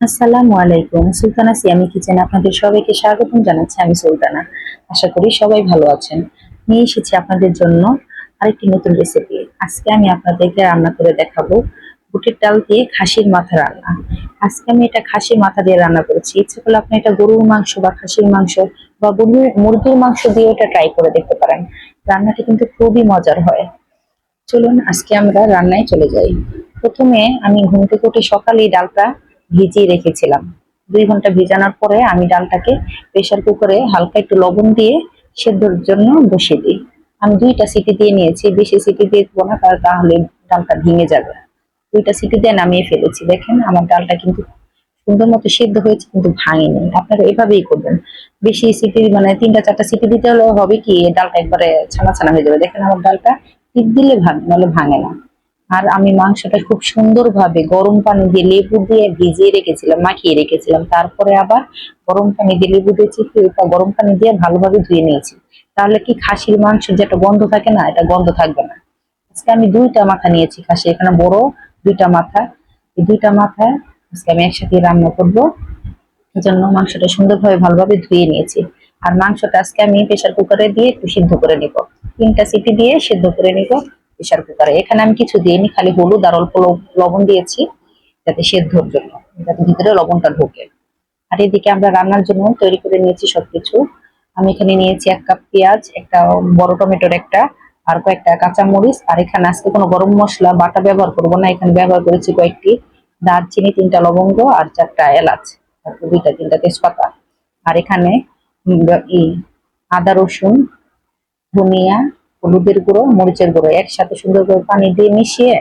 আসসালামু আলাইকুম। সুলতানা সিয়ামি কিচেন আপনাদের সবাইকে স্বাগতম জানাচ্ছি আমি সুলতানা। আশা করি সবাই ভালো আছেন। নিয়ে এসেছি আপনাদের জন্য আরেকটি নতুন রেসিপি আজকে আমি আপনাদেরকে রান্না করে দেখাবো বুটের ডাল দিয়ে খাসির মাথা রান্না। আজকে আমি এটা খাসির মাথা দিয়ে রান্না করেছি। ইচ্ছে করলে আপনি এটা গরুর মাংস বা খাসির মাংস বা মুরগির- মুরগির মাংস দিয়ে এটা ট্রাই করে দেখতে পারেন। রান্নাটি কিন্তু খুবই মজার হয়। চলুন আজকে আমরা রান্নায় চলে যাই। প্রথমে আমি ঘুম থেকে উঠে সকালেই ডালটা ভিজিয়ে রেখেছিলাম। দুই ঘণ্টা ভিজানোর পরে আমি ডালটাকে প্রেসার কুকারে হালকা একটু লবণ দিয়ে সেদ্ধর জন্য বসিয়ে দিই। আমি দুইটা সিটি দিয়ে নিয়েছি, বেশি সিটি দিয়ে দেবো না তাহলে ডালটা ভেঙে যাবে। দুইটা সিটি দিয়ে নামিয়ে ফেলেছি। দেখেন, আমার ডালটা কিন্তু সুন্দর মতো সিদ্ধ হয়েছে, কিন্তু ভাঙেনি। আপনারা এভাবেই করবেন। বেশি সিটি মানে তিনটা, চারটা সিটি দিতে হলে হবে কি ডালটা একবারে ছানা ছানা হয়ে যাবে। দেখেন, আমার ডালটা টিপ দিলে ভাঙে, নাহলে ভাঙে না। আর আমি মাংসটা খুব সুন্দরভাবে গরম পানি দিয়ে লেবু দিয়ে ভিজিয়ে রেখেছিলাম, মাখিয়ে রেখেছিলাম। তারপরে আবার গরম পানি দিয়ে লেবু দিয়েছি গরম পানি দিয়ে ভালোভাবে ধুয়ে নিয়েছি। তাহলে কি খাসির মাংস যেটা গন্ধ থাকে না, এটা গন্ধ থাকবে না। আজকে আমি দুইটা মাথা নিয়েছি খাসি, এখানে বড় দুইটা মাথা। এই দুইটা মাথা আজকে আমি একসাথে রান্না করব। জন্য মাংসটা সুন্দরভাবে ভালোভাবে ধুয়ে নিয়েছি। আর মাংসটা আজকে আমি প্রেসার কুকারে দিয়ে একটু সিদ্ধ করে নিব। তিনটা সিটি দিয়ে সিদ্ধ করে নিব। প্রেসার কুকারে এখানে আমি কিছু দিইনি, খালি হলুদ আর অল্প লবণ দিয়েছি যাতে সেদ্ধর জন্য, যাতে ভিতরে লবণটা ঢোকে। আর এদিকে আমরা রান্নার জন্য তৈরি করে নিয়েছি সবকিছু। আমি এখানে নিয়েছি এক কাপ পেঁয়াজ, একটা বড় টমেটোর একটা, আর কয়েকটা কাঁচা মরিচ আর এখানে আজকে কোনো গরম মশলা, বাটা ব্যবহার করব না। এখানে ব্যবহার করেছি কয়েকটি দারচিনি, তিনটা লবঙ্গ আর চারটা এলাচ, তারপর দুইটা, তিনটা তেজপাতা। আর এখানে আদা রসুন, ধনিয়া হলুদের গুঁড়ো, মরিচের গুঁড়ো একসাথে সুন্দর করে পানি দিয়ে মিশিয়ে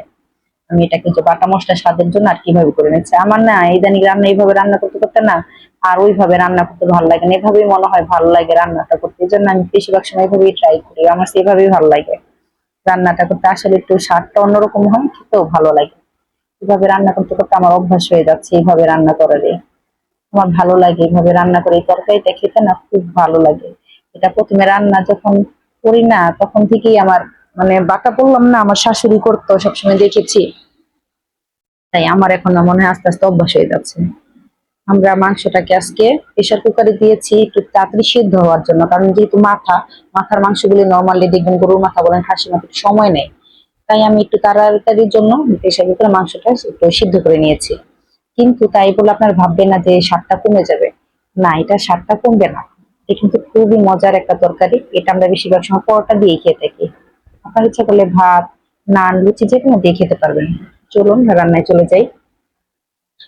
আমি এটা কিন্তু বাটা মশলা স্বাদের জন্য আর কীভাবে করে নিচ্ছি। আমার না ইদানিং রান্না এইভাবে রান্না করতে করতে না আর ওইভাবে রান্না করতে ভালো লাগে না। এভাবেই মনে হয় ভালো লাগে রান্নাটা করতে। এই জন্য আমি বেশিরভাগ সময় এভাবেই ট্রাই করি। আমার সেভাবেই ভালো লাগে রান্নাটা করতে। আসলে একটু স্বাদটা অন্যরকম হয়, খেতেও ভালো লাগে। এভাবে রান্না করতে করতে আমার অভ্যাস হয়ে যাচ্ছে এইভাবে রান্না করারই আমার ভালো লাগে এইভাবে রান্না করে এই তরকারিটা খেতে না খুব ভালো লাগে। এটা প্রথমে রান্না যখন করি না, তখন থেকেই আমার মানে বাটা বললাম না, আমার শাশুড়ি করতো, সবসময় দেখেছি। তাই আমার এখন মনে হয় আস্তে আস্তে অভ্যাস হয়ে যাচ্ছে। আমরা মাংসটাকে আজকে প্রেসার কুকারে দিয়েছি, একটু তাড়াতাড়ি সিদ্ধ হওয়ার জন্য, কারণ যেহেতু মাথা, মাথার মাংসগুলি নর্মালি দেখবেন গরুর মাথা বলেন খাসি মাথা সময় নেই। তাই আমি একটু তাড়াতাড়ির জন্য প্রেসার কুকারে মাংসটা একটু সিদ্ধ করে নিয়েছি। কিন্তু তাই বলে আপনার ভাববেন না যে স্বাদটা কমে যাবে। না, এটা স্বাদটা কমবে না। এটা কিন্তু খুবই মজার একটা তরকারি। এটা আমরা বেশিরভাগ সময় পরোটা দিয়ে খেয়ে থাকি। আপনার ইচ্ছা করলে ভাত, নান, লুচি যে কোনো দিয়ে খেতে পারবেন। চলুন, রান্নায় চলে যাই।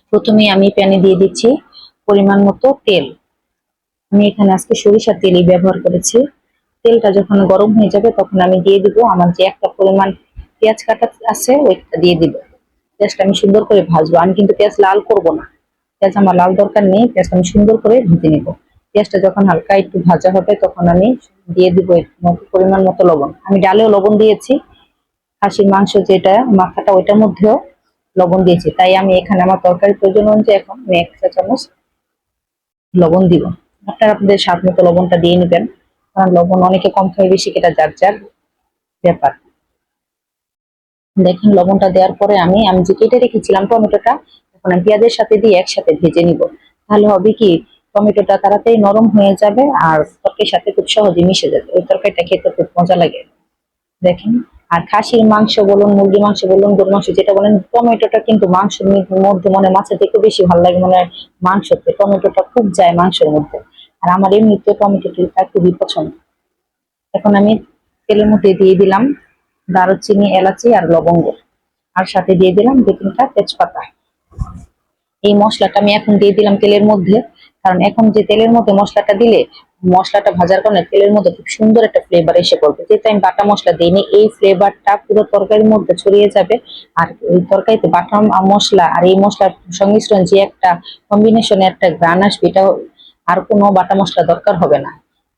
প্রথমে আমি প্যানে দিয়ে দিচ্ছি পরিমাণ মতো তেল। আমি এখানে আজকে সরিষার তেলই ব্যবহার করেছি। তেলটা যখন গরম হয়ে যাবে, তখন আমি দিয়ে দিব আমার যে একটা পরিমাণ পেঁয়াজ কাটা আছে, ওইটা দিয়ে দিব। পেঁয়াজটা আমি সুন্দর করে ভাজবো। আমি কিন্তু পেঁয়াজ লাল করব না। পেঁয়াজ আমার লাল দরকার নেই, পেঁয়াজটা আমি সুন্দর করে ভেজে নিব। পেঁয়াজটা যখন হালকা একটু ভাজা হবে, তখন আমি দিয়ে দিব পরিমাণ মতো লবণ। আমি ডালেও লবণ দিয়েছি। খাসির মাংস যেটা, মাথাটা ওইটার মধ্যেও লবণ দিয়েছি। তাই আমি এখানে আমার তরকারি প্রয়োজন অনুযায়ী এখন আমি এক চা চামচ লবণ দিব। আপনারা আপনাদের স্বাদ মতো লবণটা দিয়ে নেবেন। কারণ লবণ অনেকে কম খায়, বেশি এটা যার যার ব্যাপার। দেখেন, লবণটা দেওয়ার পরে আমি আমি যে কেটে রেখেছিলাম টমেটোটা, এখন আমি পেঁয়াজের সাথে দিয়ে একসাথে ভেজে নিব। তাহলে হবে কি টমেটোটা তাড়াতাড়ি নরম হয়ে যাবে আর তরকারির সাথে খুব সহজে মিশে যাবে। ওই তরকারিটা খেতে খুব মজা লাগে। দেখেন, আর খাসির মাংস বলুন মুরগি মাংস বলুন গরু মাংস যেটা বলেন, টমেটোটা কিন্তু মাংসের মধ্যে মনে মাছের থেকে বেশি ভালো লাগে মনে হয় মাংসতে। টমেটোটা খুব যায় মাংসের মধ্যে। আর আমার এমনিতে টমেটোটা খুবই পছন্দ। এখন আমি তেলের মধ্যে দিয়ে দিলাম দারুচিনি, এলাচি আর লবঙ্গ। আর সাথে দিয়ে দিলাম দু তিনটা তেজপাতা। এই মশলাটা আমি এখন দিয়ে দিলাম তেলের মধ্যে। কারণ এখন যে তেলের মধ্যে মশলাটা দিলে, মশলাটা ভাজার কারণে তেলের মধ্যে খুব সুন্দর একটা ফ্লেভার এসে পড়বে। যেহেতু আমি বাটা মশলা দিইনি, এই ফ্লেভারটা পুরো তরকারির মধ্যে ছড়িয়ে যাবে। আর এই তরকারিতে বাটা মশলা আর এই মশলার সংমিশ্রণ যে একটা কম্বিনেশনে একটা গ্রান আসবে এটা আর কোনো বাটা মশলা দরকার হবে না।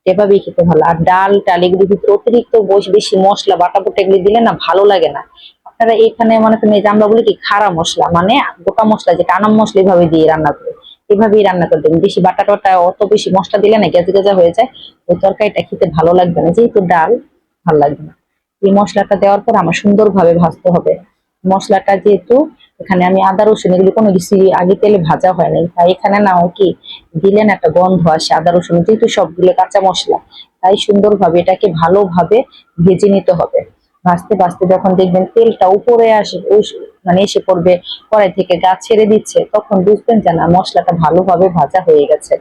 এভাবেই খেতে ভালো। আর ডাল টাল এগুলির ভিতরে অতিরিক্ত বস বেশি মশলা, বাটা বুটা এগুলি দিলে না ভালো লাগে না। আপনারা এখানে মনে যে আমরা বলি কি, খাড়া মশলা মানে গোটা মশলা, যেটা আনাম মশলা এভাবে দিয়ে রান্না করে। এভাবেই রান্না করবেন বেশি বাটা অত বেশি মশলা দিলে না গেজা গেজা হয়ে যায়। ওই তরকারিটা খেতে ভালো লাগবে না। যেহেতু ডাল, ভালো লাগবে না। এই মশলাটা দেওয়ার পর আমার সুন্দরভাবে ভাজতে হবে। মশলাটা যেহেতু এখানে আমি আদা, রসুন এগুলো কোনো কিছু আগে তেলে ভাজা হয় নাই। তাই এখানে না হয় কি দিলেন একটা গন্ধ আসে আদা, রসুন। যেহেতু সবগুলো কাঁচা মশলা, তাই সুন্দরভাবে এটাকে ভালোভাবে ভেজে নিতে হবে। ভাজতে ভাজতে যখন দেখবেন তেলটা উপরে আসে মানে এসে পড়বে কড়াই থেকে গা ছেড়ে দিচ্ছে, তখন বুঝবেন যে না, মশলাটা ভালোভাবে ভাজা হয়ে গেছে।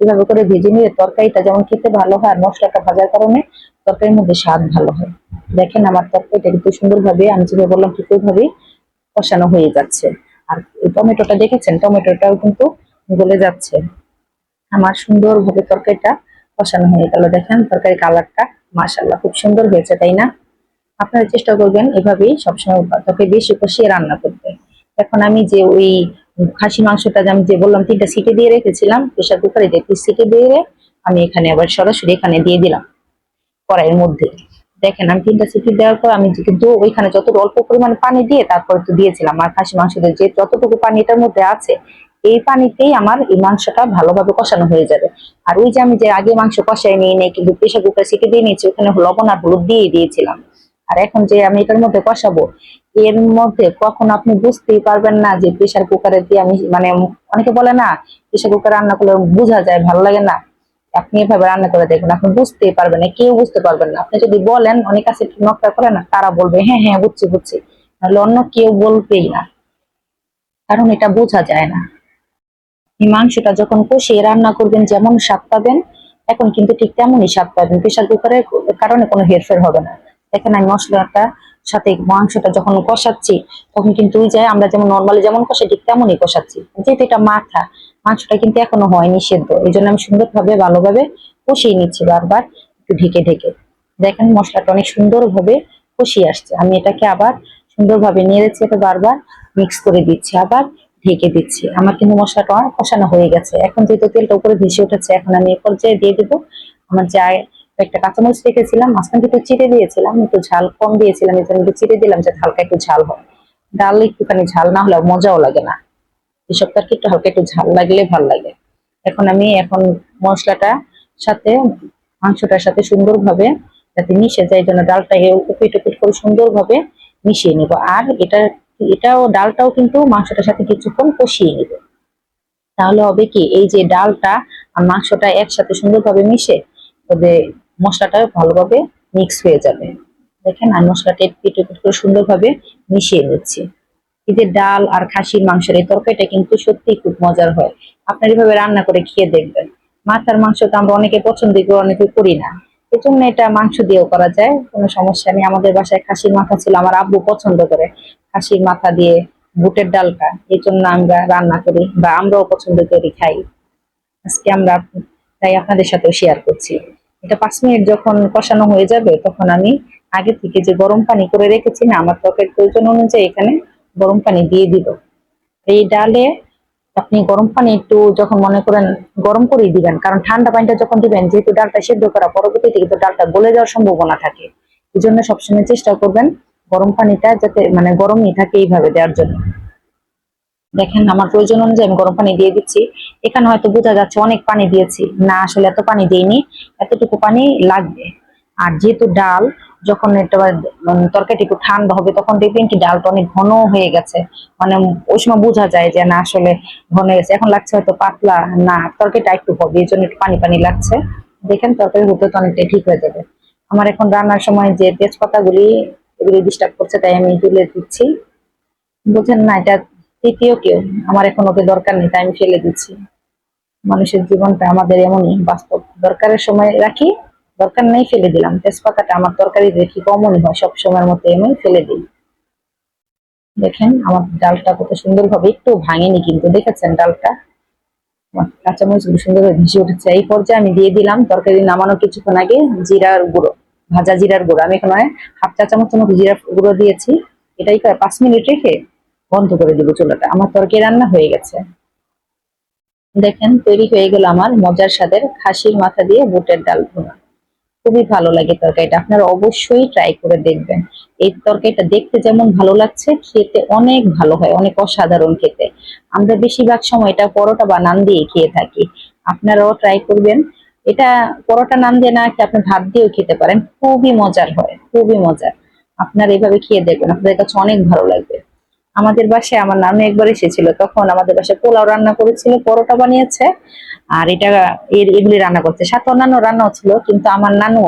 এভাবে করে ভেজে নিলে তরকারিটা যেমন খেতে ভালো হয় আর মশলাটা ভাজার কারণে তরকারির মধ্যে স্বাদ ভালো হয়। দেখেন আমার তরকারিটা কিন্তু সুন্দরভাবে, আমি যেভাবে বললাম ঠিক ওইভাবে কষানো হয়ে যাচ্ছে। আর টমেটোটা দেখেছেন? টমেটোটাও কিন্তু গলে যাচ্ছে। আমার সুন্দরভাবে তরকারিটা কষানো হয়ে গেল। দেখেন তরকারি কালারটা মাশাল্লাহ খুব সুন্দর হয়েছে, তাই না? আপনারা চেষ্টা করবেন এভাবেই সবসময় তরকারি বেশি কষিয়ে রান্না করতে। এখন আমি যে ওই খাসি মাংসটা যে আমি যে বললাম তিনটা সিটি দিয়ে রেখেছিলাম, প্রেশার কুকারে যে সিটি দিয়ে আমি এখানে আবার সরাসরি এখানে দিয়ে দিলাম কড়াইয়ের মধ্যে। দেখেন আমি তিনটা সিটি দেওয়ার পর আমি কিন্তু ওইখানে যতটুকু অল্প পরিমাণে পানি দিয়ে তারপর তো দিয়েছিলাম। আর খাসি মাংসতে যে যতটুকু পানি এটার মধ্যে আছে, এই পানিতেই আমার এই মাংসটা ভালোভাবে কষানো হয়ে যাবে। আর ওই যে আমি যে আগে মাংস কষাই নিয়ে নেই, কিন্তু প্রেশার কুকার সিটি দিয়ে নিয়েছি, ওখানে লবণ আর হলুদ দিয়ে দিয়েছিলাম। আর এখন যে আমি এটার মধ্যে কষাবো, এর মধ্যে কখন আপনি বুঝতেই পারবেন না যে প্রেশার কুকারে দিয়ে আমি মানে অনেকে বলে না প্রেশার কুকার রান্না করলে বোঝা যায়, ভালো লাগে না। আপনি এভাবে রান্না করে দেখবেন, আপনি বুঝতেই পারবেন না, কেউ বুঝতে পারবেন না। আপনি যদি বলেন, অনেক আছে নকটা করে না, তারা বলবে হ্যাঁ হ্যাঁ বুঝছি বুঝছি। তাহলে অন্য কেউ বলবেই না। কারণ এটা বোঝা যায় না। এই মাংসটা যখন কষিয়ে রান্না করবেন, যেমন স্বাদ পাবেন, এখন কিন্তু ঠিক তেমনই স্বাদ পাবেন। প্রেশার কুকারের কারণে কোনো হেরফের হবে না। দেখেন আমি মশলাটা, সাথে মাংসটা যখন কষাচ্ছি, তখন কিন্তু ওই যে আমরা যেমন নর্মালি যেমন কষাই, ঠিক তেমনই কষাচ্ছি। যেহেতু এটা মাথা, মাংসটা কিন্তু এখনও হয়নি সেদ্ধ। এই জন্য আমি সুন্দরভাবে, ভালোভাবে কষিয়ে নিচ্ছি বারবার, একটু ঢেকে ঢেকে। দেখেন মশলাটা অনেক সুন্দরভাবে কষিয়ে আসছে। আমি এটাকে আবার সুন্দরভাবে নেড়েছি এটা বারবার মিক্স করে দিচ্ছি, আবার ঢেকে দিচ্ছি। আমার কিন্তু মশলাটা কষানো হয়ে গেছে। এখন যেহেতু তেলটা উপরে ভেসে উঠেছে, এখন আমি এ পর্যায়ে দিয়ে দেবো। আমার যা একটা কাঁচামরিচ রেখেছিলাম, মাঝখান থেকে চিড়ে দিয়েছিলাম, একটু ঝাল কম দিয়েছিলাম এই একটু চিড়ে দিলাম, যাতে হালকা একটু ঝাল হয়। ডাল একটুখানি ঝাল না হলে মজাও লাগে না। এসব তরকারি একটু হালকা একটু ঝাল লাগলে ভালো লাগে। এখন আমি এখন মশলাটা সাথে, মাংসটার সাথে সুন্দরভাবে যাতে মিশে যায় জন্য ডালটা উপিট উপিট করে সুন্দরভাবে মিশিয়ে নিব। আর এটা, এটাও, ডালটাও কিন্তু মাংসটার সাথে কিছুক্ষণ কষিয়ে নিব। তাহলে হবে কি, এই যে ডালটা আর মাংসটা একসাথে সুন্দরভাবে মিশে, তবে মশলাটা ভালোভাবে মিক্স হয়ে যাবে। দেখেন, আমি মশলাটা পিট করে সুন্দরভাবে মিশিয়ে নিচ্ছি। যে ডাল আর খাসির মাংসের এই তরকারিটা কিন্তু সত্যি খুব মজার হয়। আপনার এভাবে রান্না করে খেয়ে দেখবেন। মাথার মাংস তো আমরা অনেকে পছন্দ করি, অনেকে করি না। এই জন্য এটা মাংস দিয়েও করা যায়, কোনো সমস্যা নেই। আমাদের বাসায় খাসির মাথা ছিল, আমার আব্বু পছন্দ করে খাসির মাথা দিয়ে বুটের ডালটা। এই জন্য আমরা রান্না করি বা আমরাও পছন্দ করি, খাই। আজকে আমরা তাই আপনাদের সাথেও শেয়ার করছি। এটা পাঁচ মিনিট যখন কষানো হয়ে যাবে, তখন আমি আগে থেকে যে গরম পানি করে রেখেছি না, আমার ত্বকের প্রয়োজন অনুযায়ী এখানে গরম পানি দিয়ে দিব। এই ডালে আপনি গরম পানি একটু যখন মনে করেন গরম করেই দিবেন, কারণ ঠান্ডা পানিটা যখন দিবেন, যেহেতু ডালটা সেদ্ধ করা পরবর্তীতে কিন্তু ডালটা গলে যাওয়ার সম্ভাবনা থাকে। এই জন্য সবসময় চেষ্টা করবেন গরম পানিটা যাতে মানে গরমই থাকে এইভাবে দেওয়ার জন্য। দেখেন আমার প্রয়োজন অনুযায়ী আমি গরম পানি দিয়ে দিচ্ছি। এখানে হয়তো বোঝা যাচ্ছে অনেক পানি দিয়েছি। না আসলে এত পানি দিইনি। এতটুকু পানি লাগবে। আর যেহেতু ডাল যখন উম, তরকারিটা একটু ঠান্ডা হবে তখন দেখবেন কি ডালটা অনেক ঘন হয়ে গেছে। মানে ওই সময় বোঝা যায় যে না আসলে ঘন হয়ে গেছে। এখন লাগছে হয়তো পাতলা। না তরকারিটা একটু হবে এই জন্য একটু পানি পানি লাগছে। দেখেন তরকারি হতে তো অনেকটাই ঠিক হয়ে যাবে। আমার এখন রান্নার সময় যে তেজপাতাগুলি এগুলি ডিস্টার্ব করছে তাই আমি তুলে দিচ্ছি। বুঝেন না এটা তৃতীয় কেউ। আমার এখন ওকে দরকার নেই, তাই আমি ফেলে দিচ্ছি। মানুষের জীবনটা আমাদের এমনই, বাস্তব। দরকারের সময় রাখি, দরকার নেই ফেলে দিলাম। তেজপাতাটা আমার তরকারি দেখি কমনই হয় সব সময়ের মতো এমনি ফেলে দিই। দেখেন, আমার ডালটা কত সুন্দরভাবে, একটু ভাঙেনি কিন্তু, দেখেছেন ডালটা? আমার কাঁচামরিচগুলো সুন্দরভাবে ভেসে উঠেছে। এই পর্যায়ে আমি দিয়ে দিলাম তরকারি নামানো কিছুক্ষণ আগে জিরার গুঁড়ো, ভাজা জিরার গুঁড়ো। আমি এখানে হাফ চা চামচ মতো জিরার গুঁড়ো দিয়েছি। এটাই পাঁচ মিনিট রেখে বন্ধ করে দিব চুলাটা। আমার তরকারি রান্না হয়ে গেছে। দেখেন, তৈরি হয়ে গেল আমার মজার স্বাদের খাসির মাথা দিয়ে বুটের ডাল ভুনা। খুবই ভালো লাগে তরকারিটা। আপনারা অবশ্যই ট্রাই করে দেখবেন। এই তরকারিটা দেখতে যেমন ভালো লাগছে, খেতে অনেক ভালো হয়, অনেক অসাধারণ খেতে। আমরা বেশিরভাগ সময় এটা পরোটা বা নান দিয়ে খেয়ে থাকি। আপনারাও ট্রাই করবেন। এটা পরোটা, নান দিয়ে না খেয়ে আপনি ভাত দিয়েও খেতে পারেন। খুবই মজার হয়, খুবই মজার। আপনারা এভাবে খেয়ে দেখবেন। আপনাদের কাছে অনেক ভালো লাগবে। আমাদের বাসায় আমার নানু একবার এসেছিল, তখন আমাদের বাসায় পোলাও রান্না করেছিল, পরোটা বানিয়েছে, আর এটা এর এগুলি রান্না করছে। সাথে অন্যান্য রান্নাও ছিল, কিন্তু আমার নানু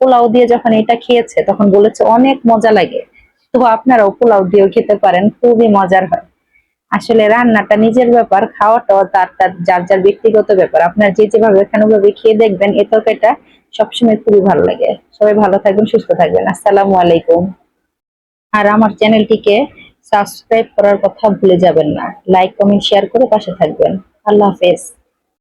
পোলাও দিয়ে যখন এটা খেয়েছে, তখন বলেছে অনেক মজা লাগে। তো আপনারাও পোলাও দিয়েও খেতে পারেন, খুবই মজার হয়। আসলে রান্নাটা নিজের ব্যাপার, খাওয়াটাও তার তার যার যার ব্যক্তিগত ব্যাপার। আপনার যে যেভাবে ভাবে খেয়ে দেখবেন, এ তরকারিটা সবসময় খুবই ভালো লাগে। সবাই ভালো থাকবেন, সুস্থ থাকবেন। আসসালামু আলাইকুম। আর আমার চ্যানেলটিকে সাবস্ক্রাইব করার কথা ভুলে যাবেন না। লাইক কমেন্ট শেয়ার করে পাশে থাকবেন। আল্লাহ হাফেজ।